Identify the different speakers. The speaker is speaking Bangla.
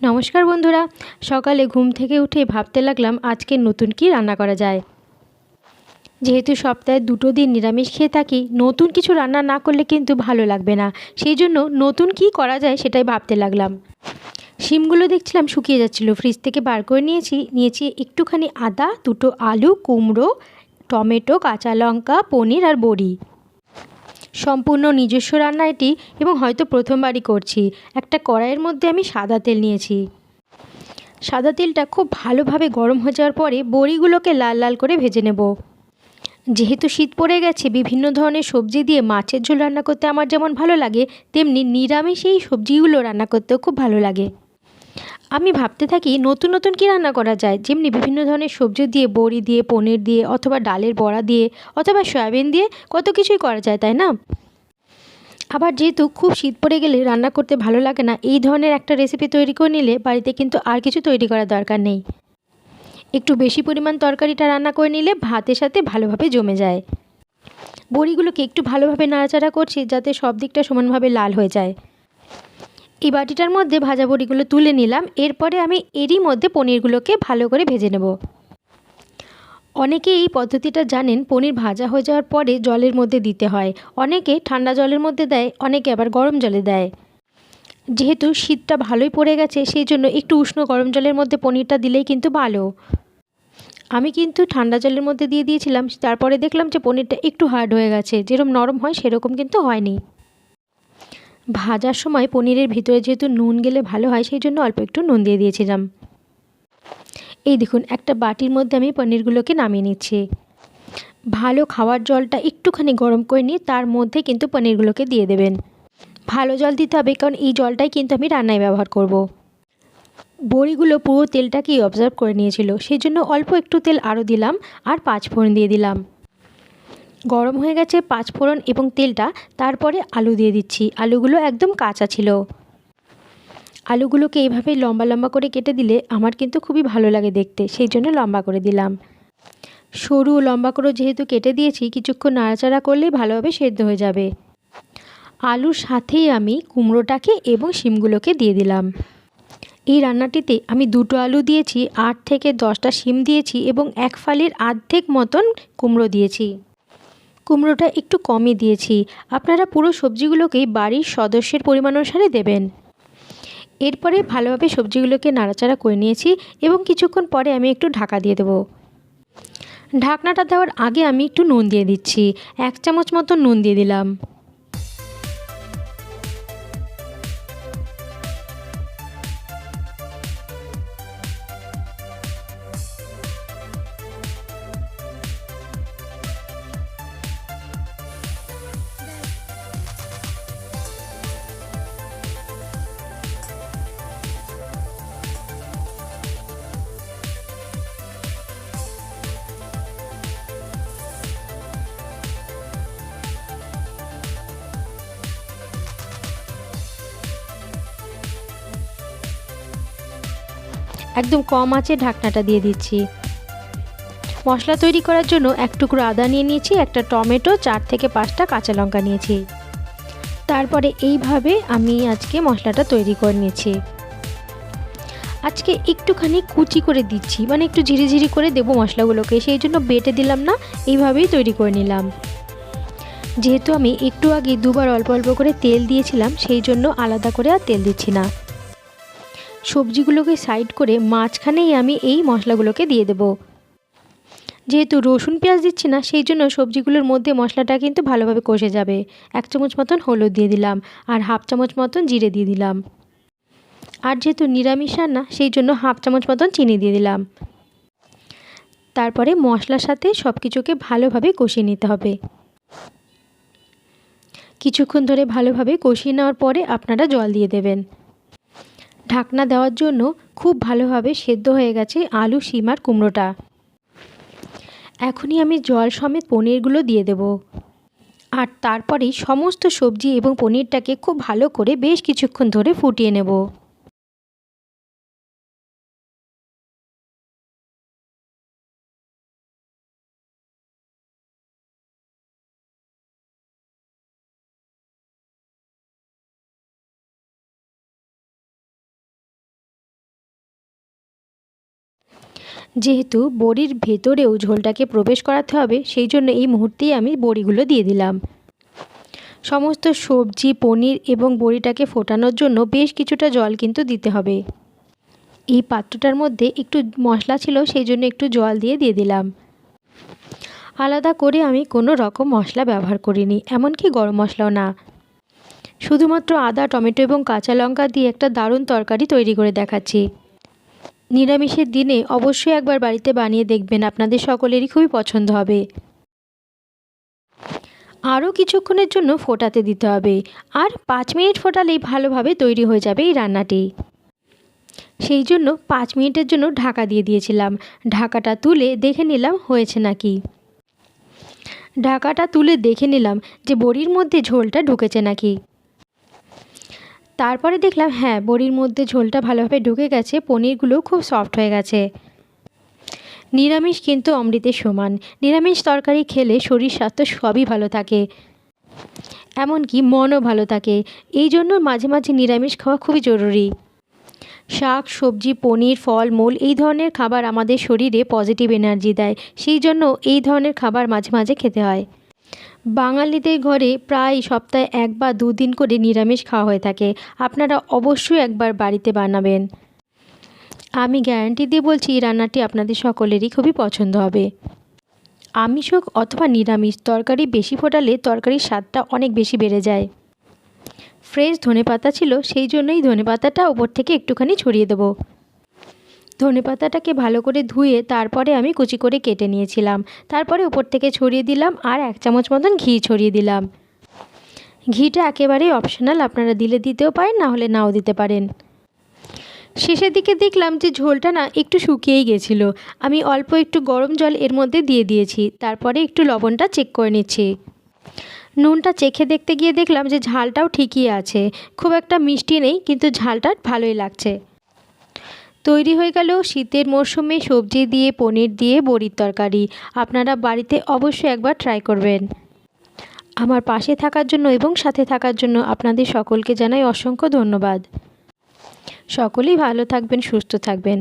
Speaker 1: নমস্কার বন্ধুরা, সকালে ঘুম থেকে উঠে ভাবতে লাগলাম আজকে নতুন কি রান্না করা যায়। যেহেতু সপ্তাহে দুটো দিন নিরামিষ খেয়ে থাকি, নতুন কিছু রান্না না করলে কিন্তু ভালো লাগবে না। সেই জন্য নতুন কি করা যায় সেটাই ভাবতে লাগলাম। শিমগুলো দেখছিলাম শুকিয়ে যাচ্ছিল, ফ্রিজ থেকে বার করে নিয়েছি। নিয়েছি একটুখানি আদা, দুটো আলু, কুমড়ো, টমেটো, কাঁচা লঙ্কা, পনির আর বড়ি। সম্পূর্ণ নিজস্ব রান্না এটি এবং হয়তো প্রথমবারই করছি। একটা কড়াইয়ের মধ্যে আমি সাদা তেল নিয়েছি। সাদা তেলটা খুব ভালোভাবে গরম হয়ে যাওয়ার পরে বড়িগুলোকে লাল লাল করে ভেজে নেব। যেহেতু শীত পড়ে গেছে, বিভিন্ন ধরনের সবজি দিয়ে মাছের ঝোল রান্না করতে আমার যেমন ভালো লাগে, তেমনি নিরামিষ এই সবজিগুলো রান্না করতেও খুব ভালো লাগে। আমি ভাবতে থাকি নতুন নতুন কী রান্না করা যায়? যেমনি বিভিন্ন ধরনের সবজি দিয়ে, বড়ি দিয়ে, পনির দিয়ে, অথবা ডালের বড়া দিয়ে, অথবা সয়াবিন দিয়ে কত কিছুই করা যায়, তাই না? আবার যেহেতু খুব শীত পড়ে গেলে রান্না করতে ভালো লাগে না, এই ধরনের একটা রেসিপি তৈরি করে নিলে বাড়িতে কিন্তু আর কিছু তৈরি করার দরকার নেই। একটু বেশি পরিমাণ তরকারিটা রান্না করে নিলে ভাতের সাথে ভালোভাবে জমে যায়। বড়িগুলোকে একটু ভালোভাবে নাড়াচাড়া করছি যাতে সব দিকটা সমানভাবে লাল হয়ে যায়। এই বাটিটার মধ্যে ভাজা বড়িগুলো তুলে নিলাম। এরপরে আমি এরই মধ্যে পনিরগুলোকে ভালো করে ভেজে নেব। অনেকে এই পদ্ধতিটা জানেন, পনির ভাজা হয়ে যাওয়ার পরে জলের মধ্যে দিতে হয়। অনেকে ঠান্ডা জলের মধ্যে দেয়, অনেকে আবার গরম জলে দেয়। যেহেতু শীতটা ভালোই পড়ে গেছে, সেই জন্য একটু উষ্ণ গরম জলের মধ্যে পনিরটা দিলেই কিন্তু ভালো। আমি কিন্তু ঠান্ডা জলের মধ্যে দিয়ে দিয়েছিলাম, তারপরে দেখলাম যে পনিরটা একটু হার্ড হয়ে গেছে। যেরকম নরম হয়, সেরকম কিন্তু হয়নি। ভাজার সময় পনিরের ভিতরে যেহেতু নুন গেলে ভালো হয়, সেই জন্য অল্প একটু নুন দিয়ে দিয়েছিলাম। এই দেখুন, একটা বাটির মধ্যে আমি পনিরগুলোকে নামিয়ে নিচ্ছি। ভালো খাওয়ার জলটা একটুখানি গরম করে নিয়ে তার মধ্যে কিন্তু পনিরগুলোকে দিয়ে দেবেন। ভালো জল দিতে হবে, কারণ এই জলটাই কিন্তু আমি রান্নায় ব্যবহার করব। বড়িগুলো পুরো তেলটাকেই অবজার্ভ করে নিয়েছিল, সেই জন্য অল্প একটু তেল আরও দিলাম আর পাঁচ ফোড়ন দিয়ে দিলাম। গরম হয়ে গেছে পাঁচ ফোড়ন এবং তেলটা, তারপরে আলু দিয়ে দিচ্ছি। আলুগুলো একদম কাঁচা ছিল। আলুগুলোকে এইভাবে লম্বা লম্বা করে কেটে দিলে আমার কিন্তু খুবই ভালো লাগে দেখতে, সেই জন্য লম্বা করে দিলাম। সরু লম্বা করে যেহেতু কেটে দিয়েছি, কিছুক্ষণ নাড়াচাড়া করলেই ভালোভাবে সেদ্ধ হয়ে যাবে। আলুর সাথেই আমি কুমড়োটাকে এবং শিমগুলোকে দিয়ে দিলাম। এই রান্নাটিতে আমি দুটো আলু দিয়েছি, আট থেকে দশটা শিম দিয়েছি এবং এক ফালির আর্ধেক মতন কুমড়ো দিয়েছি। কুমড়োটা একটু কমই দিয়েছি। আপনারা পুরো সবজিগুলোকেই বাড়ির সদস্যের পরিমাণ অনুসারে দেবেন। এরপরে ভালোভাবে সবজিগুলোকে নাড়াচাড়া করে নিয়েছি এবং কিছুক্ষণ পরে আমি একটু ঢাকা দিয়ে দেবো। ঢাকনাটা দেওয়ার আগে আমি একটু নুন দিয়ে দিচ্ছি। এক চামচ মতো নুন দিয়ে দিলাম। একদম কম আঁচে ঢাকনাটা দিয়ে দিচ্ছি। মশলা তৈরি করার জন্য এক টুকরো আদা নিয়ে নিয়েছি, একটা টমেটো, চার থেকে পাঁচটা কাঁচা লঙ্কা নিয়েছি। তারপরে এইভাবে আমি আজকে মশলাটা তৈরি করে নিয়েছি। আজকে একটুখানি কুচি করে দিচ্ছি মানে একটু ঝিরিঝিরি করে দেবো মশলাগুলোকে, সেই জন্য বেটে দিলাম না, এইভাবেই তৈরি করে নিলাম। যেহেতু আমি একটু আগে দুবার অল্প অল্প করে তেল দিয়েছিলাম, সেই জন্য আলাদা করে আর তেল দিচ্ছি না। সবজিগুলোকে সাইড করে মাঝখানেই আমি এই মশলাগুলোকে দিয়ে দেব। যেহেতু রসুন পেঁয়াজ দিচ্ছি না, সেই জন্য সবজিগুলোর মধ্যে মশলাটা কিন্তু ভালোভাবে কষে যাবে। এক চামচ মতন হলুদ দিয়ে দিলাম আর হাফ চামচ মতন জিরে দিয়ে দিলাম। আর যেহেতু নিরামিষ রান্না, সেই জন্য হাফ চামচ মতন চিনি দিয়ে দিলাম। তারপরে মশলার সাথে সব কিছুকে ভালোভাবে কষিয়ে নিতে হবে। কিছুক্ষণ ধরে ভালোভাবে কষিয়ে নেওয়ার পরে আপনারা জল দিয়ে দেবেন। ঢাকনা দেওয়ার জন্য খুব ভালোভাবে সেদ্ধ হয়ে গেছে আলু, শিম আর কুমড়োটা। এখনই আমি জল সমেত পনিরগুলো দিয়ে দেব। আর তারপরেই সমস্ত সবজি এবং পনিরটাকে খুব ভালো করে বেশ কিছুক্ষণ ধরে ফুটিয়ে নেব। যেহেতু বড়ির ভেতরেও ঝোলটাকে প্রবেশ করাতে হবে, সেই জন্য এই মুহূর্তেই আমি বড়িগুলো দিয়ে দিলাম। সমস্ত সবজি, পনির এবং বড়িটাকে ফোটানোর জন্য বেশ কিছুটা জল কিন্তু দিতে হবে। এই পাত্রটার মধ্যে একটু মশলা ছিল, সেই জন্য একটু জল দিয়ে দিয়ে দিলাম। আলাদা করে আমি কোনো রকম মশলা ব্যবহার করিনি, এমনকি গরম মশলাও না। শুধুমাত্র আদা, টমেটো এবং কাঁচা লঙ্কা দিয়ে একটা দারুণ তরকারি তৈরি করে দেখাচ্ছি। নিরামিষের দিনে অবশ্যই একবার বাড়িতে বানিয়ে দেখবেন। আপনাদের সকলেরই খুবই পছন্দ হবে। আরও কিছুক্ষণের জন্য ফোটাতে দিতে হবে। আর পাঁচ মিনিট ফোটালেই ভালোভাবে তৈরি হয়ে যাবে এই রান্নাটি। সেই জন্য পাঁচ মিনিটের জন্য ঢাকা দিয়ে দিয়েছিলাম। ঢাকাটা তুলে দেখে নিলাম হয়েছে নাকি। ঢাকাটা তুলে দেখে নিলাম যে বড়ির মধ্যে ঝোলটা ঢুকেছে নাকি। তারপরে দেখলাম হ্যাঁ বড়ির মধ্যে ঝোলটা ভালোভাবে ঢুকে গেছে, পনিরগুলো খুব সফট হয়ে গেছে। নিরামিষ কিন্তু অমৃতের সমান। নিরামিষ তরকারি খেলে শরীর স্বাস্থ্য সবই ভালো থাকে। এমনকি মনও ভালো থাকে। এই জন্য মাঝে মাঝে নিরামিষ খাওয়া খুবই জরুরি। শাক, সবজি, পনির, ফল, মূল এই ধরনের খাবার আমাদের শরীরে পজিটিভ এনার্জি দেয়। সেই জন্য এই ধরনের খাবার মাঝে মাঝে খেতে হয়। বাঙালিদের ঘরে প্রায় সপ্তাহে এক বা দুদিন করে নিরামিষ খাওয়া হয়ে থাকে। আপনারা অবশ্যই একবার বাড়িতে বানাবেন। আমি গ্যারান্টি দিয়ে বলছি, এই রান্নাটি আপনাদের সকলেরই খুবই পছন্দ হবে। আমিষ হোক অথবা নিরামিষ, তরকারি বেশি ফোটালে তরকারির স্বাদটা অনেক বেশি বেড়ে যায়। ফ্রেশ ধনেপাতা ছিল, সেই জন্যই ধনেপাতাটা ওপর থেকে একটুখানি ছড়িয়ে দেবো। ধনেপাতাটাকে ভালো করে ধুয়ে তারপরে আমি কুচি করে কেটে নিয়েছিলাম। তারপরে উপর থেকে ছড়িয়ে দিলাম আর এক চামচ মতন ঘি ছড়িয়ে দিলাম। ঘিটা একেবারেই অপশনাল আপনারা দিলে দিতেও পারেন, না হলে নাও দিতে পারেন। শেষের দিকে দেখলাম যে ঝোলটা না একটু শুকিয়েই গেছিল। আমি অল্প একটু গরম জল এর মধ্যে দিয়ে দিয়েছি, তারপরে একটু লবণটা চেক করে নিচ্ছি। নুনটা চেখে দেখতে গিয়ে দেখলাম যে ঝালটাও ঠিকই আছে। খুব একটা মিষ্টি নেই, কিন্তু ঝালটা ভালোই লাগছে। তৈরি হয়ে গেল শীতের মরশুমে সবজি দিয়ে, পনির দিয়ে, বড়ির তরকারি। আপনারা বাড়িতে অবশ্যই একবার ট্রাই করবেন। আমার পাশে থাকার জন্য এবং সাথে থাকার জন্য আপনাদের সকলকে জানাই অসংখ্য ধন্যবাদ। সকলেই ভালো থাকবেন, সুস্থ থাকবেন।